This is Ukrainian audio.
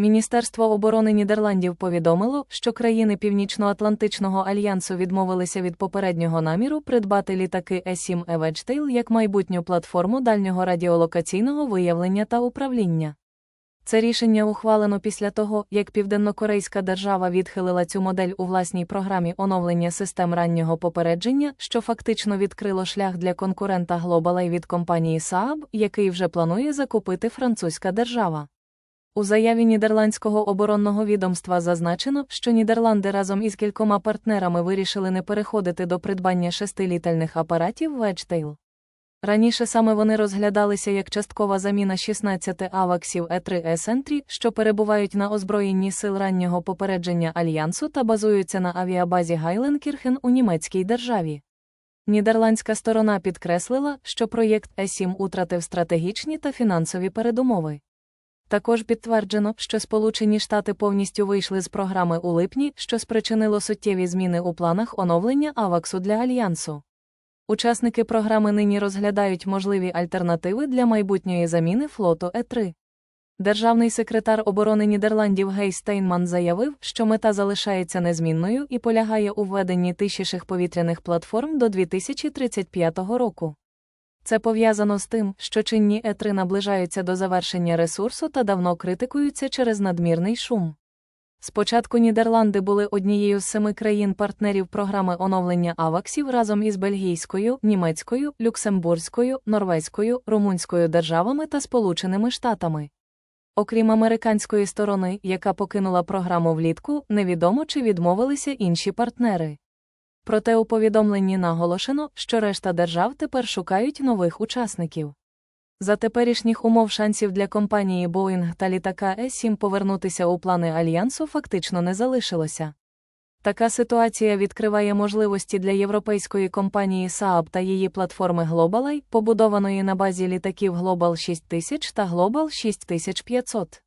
Міністерство оборони Нідерландів повідомило, що країни Північно-Атлантичного альянсу відмовилися від попереднього наміру придбати літаки Е-7 Еведжтейл як майбутню платформу дальнього радіолокаційного виявлення та управління. Це рішення ухвалено після того, як південнокорейська держава відхилила цю модель у власній програмі оновлення систем раннього попередження, що фактично відкрило шлях для конкурента Global від компанії Saab, який вже планує закупити французька держава. У заяві нідерландського оборонного відомства зазначено, що Нідерланди разом із кількома партнерами вирішили не переходити до придбання шести літальних апаратів Wedgetail. Раніше саме вони розглядалися як часткова заміна 16 аваксів Е3 Есентрі, що перебувають на озброєнні сил раннього попередження Альянсу та базуються на авіабазі Гайленкірхен у німецькій державі. Нідерландська сторона підкреслила, що проєкт Е7 утратив стратегічні та фінансові передумови. Також підтверджено, що Сполучені Штати повністю вийшли з програми у липні, що спричинило суттєві зміни у планах оновлення Аваксу для альянсу. Учасники програми нині розглядають можливі альтернативи для майбутньої заміни флоту Е3. Державний секретар оборони Нідерландів Гей Стейнман заявив, що мета залишається незмінною і полягає у введенні тисячих повітряних платформ до 2035 року. Це пов'язано з тим, що чинні Е3 наближаються до завершення ресурсу та давно критикуються через надмірний шум. Спочатку Нідерланди були однією з семи країн-партнерів програми оновлення аваксів разом із бельгійською, німецькою, люксембурзькою, норвезькою, румунською державами та Сполученими Штатами. Окрім американської сторони, яка покинула програму влітку, невідомо чи відмовилися інші партнери. Проте у повідомленні наголошено, що решта держав тепер шукають нових учасників. За теперішніх умов шансів для компанії Boeing та літака Е-7 повернутися у плани альянсу фактично не залишилося. Така ситуація відкриває можливості для європейської компанії Saab та її платформи Globaleye, побудованої на базі літаків Global 6000 та Global 6500.